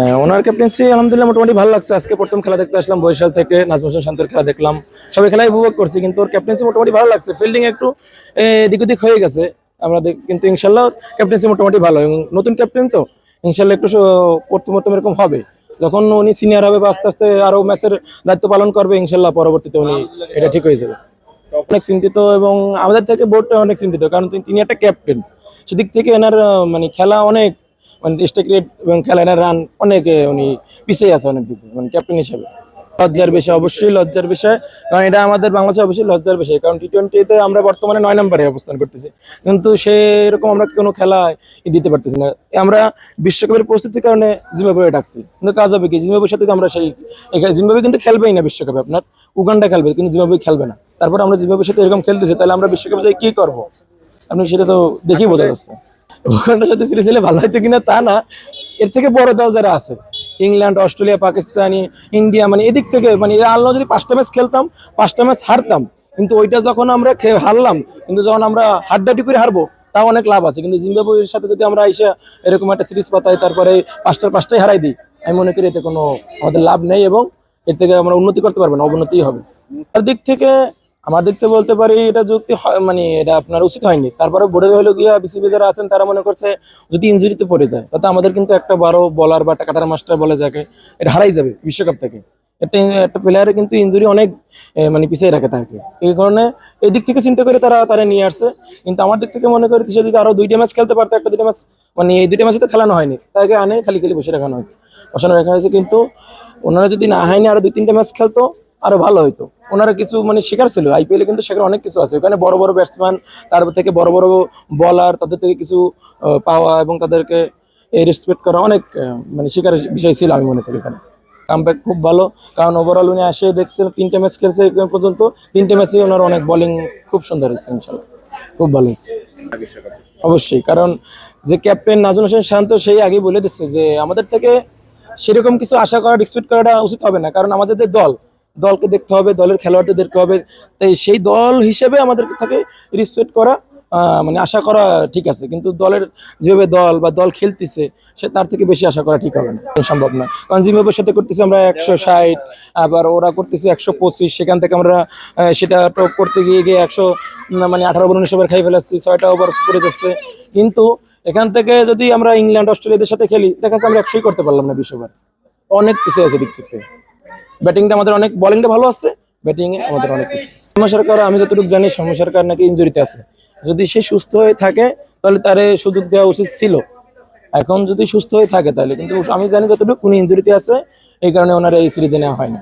হ্যাঁ, ওনার ক্যাপ্টেন্সি আলহামদুলিল্লাহ মোটামুটি ভালো লাগছে। আজকে প্রথম খেলা দেখতে আসলাম বরিশাল থেকে নাজমুল হোসেন শান্তের খেলা দেখলাম। সবাই খেলাই উপভোগ করছি কিন্তু ওর ক্যাপ্টেন্সি মোটামুটি ভালো লাগছে। ফিল্ডিং একটু এদিক ওদিক হয়ে গেছে। আমরা কিন্তু ইনশাল্লাহ ক্যাপ্টেন্সি মোটামুটি ভালো এবং নতুন ক্যাপ্টেন তো ইনশাল্লাহ একটু প্রথম প্রথম এরকম হবে। যখন উনি সিনিয়র হবে বা আস্তে আস্তে আরও ম্যাচের দায়িত্ব পালন করবে ইনশাল্লাহ পরবর্তীতে উনি এটা ঠিক হয়ে যাবে। অনেক চিন্তিত এবং আমাদের থেকে বোর্ডটা অনেক চিন্তিত কারণ তিনি- তিনি একটা ক্যাপ্টেন সেদিক থেকে এনার মানে খেলা অনেক মানে রেট এবং খেলা রান অনেক উনি পিছিয়ে আছে অনেক দিকে মানে ক্যাপ্টেন হিসাবে। লজ্জার বিষয়, অবশ্যই লজ্জার বিষয়, কারণ এটা আমাদের বাংলাদেশে অবশ্যই লজ্জার বিষয়, কারণ টি টোয়েন্টিতে আমরা বর্তমানে নয় নম্বরে অবস্থান করতেছি। কিন্তু সেরকম আমরা কোনো খেলায় দিতে পারতেছি না। আমরা বিশ্বকাপের প্রস্তুতির কারণে জিম্বাবুয়ে ডাকছি। কিন্তু কাজ হবে কি? জিম্বাবুয়ের সাথে আমরা সেই জিম্বাবুয়ে কিন্তু খেলবেই না বিশ্বকাপে আপনার। উগান্ডা খেলবে, কিন্তু জিম্বাবুয়ে খেলবে না। তারপর আমরা জিম্বাবুয়ের সাথে এরকম খেলতেছি, তাহলে আমরা বিশ্বকাপে যাই কি করব? আপনি সেটা তো দেখেই বোঝা যাচ্ছে। উগান্ডার সাথে সিরিজ ভালো হয়তো কিনা তা না, এর থেকে বড় দল যারা আছে, ইংল্যান্ড, অস্ট্রেলিয়া, পাকিস্তানি, ইন্ডিয়া মানে এদিক থেকে মানে আল্লাহ যদি পাঁচটা ম্যাচ খেলতাম, পাঁচটা ম্যাচ হারতাম, কিন্তু ওইটা যখন আমরা হারলাম, কিন্তু যখন আমরা হাড্ডাটি করে হারবো, তাও অনেক লাভ আছে। কিন্তু জিম্বাবুয়ের সাথে যদি আমরা এসে এরকম একটা সিরিজ পাতাই, তারপরে পাঁচটার পাঁচটাই হারাই দিই, আমি মনে করি এতে কোনো আমাদের লাভ নেই এবং এর থেকে আমরা উন্নতি করতে পারব না, অবনতিই হবে। তার দিক থেকে আমার থেকে বলতে পারি এটা যুক্তি মানে এটা আপনার উচিত হয়নি। তারপরে বোর্ডের হলো গিয়া বিসিবি যারা আছেন, তারা মনে করছে যদি ইনজুরিতে পড়ে যায়, তাতে আমাদের কিন্তু একটা বারো বলার বা কাটার মাস্টার বলে যাকে, এটা হারাই যাবে বিশ্বকাপ থেকে। একটা একটা প্লেয়ারে কিন্তু ইনজুরি অনেক মানে পিছিয়ে রাখে তাকে। এই কারণে এই দিক থেকে চিন্তা করে তারা তারা নিয়ে আসছে। কিন্তু আমার দিক থেকে মনে করি সে যদি আরও দুইটা ম্যাচ খেলতে পারতো, একটা দুইটা ম্যাচ মানে এই দুইটা ম্যাচে তো খেলানো হয়নি। তাকে আনে খালি খালি বসে রাখানো হয়েছে। বসানো রাখা হয়েছে কিন্তু ওনারা যদি না হয়নি আরও দুই তিনটা ম্যাচ খেলতো আরও ভালো হইতো। ওনারা কিছু মানে শেখার ছিল। আইপিএলে কিন্তু শেখার অনেক কিছু আছে। ওখানে বড় বড় ব্যাটসম্যান তারপর থেকে বড় বড় বলার তাদের থেকে কিছু পাওয়া এবং তাদেরকে রেসপেক্ট করা অনেক মানে শেখার বিষয় ছিল আমি মনে করি এখানে। কামব্যাক খুব ভালো। কারণ ওভারঅল উনি আসে, দেখছেন, তিনটে ম্যাচ খেলছে পর্যন্ত। তিনটে ম্যাচে ওনার অনেক বোলিং খুব সুন্দর হয়েছে, ইনশাল্লাহ। খুব ভালো হয়েছে। অবশ্যই, কারণ যে ক্যাপ্টেন নাজমুল হোসেন শান্ত সেই আগেই বলে দিচ্ছে যে, আমাদের থেকে সেরকম কিছু আশা করা এক্সপেক্ট করাটা উচিত হবে না। কারণ আমাদের দল দলকে দেখতে হবে, দলের খেলোয়াড়দের দেখতে হবে। তাই সেই দল হিসেবে আমাদের থেকে রেসপেক্ট করা মানে আশা করা ঠিক আছে। কিন্তু দলের যেভাবে দল বা দল খেলতেছে, সে তার থেকে বেশি আশা করা ঠিক হবে না। সম্ভব না। কারণ জিম্বাবুয়ের সাথে করতেছি আমরা একশো ষাট, আবার ওরা করতেছে একশো পঁচিশ। সেখান থেকে আমরা সেটা টপ করতে গিয়ে গিয়ে একশো মানে আঠারো বল উনিশ ওভার খাই ফেলাচ্ছি ছয়টা ওভার করে যাচ্ছে। কিন্তু এখান থেকে যদি আমরা ইংল্যান্ড, অস্ট্রেলিয়াদের সাথে খেলি, দেখা যাচ্ছে আমরা একশোই করতে পারলাম না বিশ ওভার অনেক পিছিয়ে আছে দিক থেকে। ব্যাটিংটা আমাদের অনেক বলিংটা ভালো আছে ব্যাটিং এ আমাদের অনেক কিছু সৌম্য সরকার, আমি যতটুকু জানি, সৌম্য সরকার নাকি ইঞ্জুরিতে আছে। যদি সে সুস্থ হয়ে থাকে, তাহলে তার সুযোগ দেওয়া উচিত ছিল। এখন যদি সুস্থ হয়ে থাকে, তাহলে কিন্তু আমি জানি যতটুকু, উনি ইঞ্জুরিতে আছে, এই কারণে ওনার এই সিরিজে নেওয়া হয় না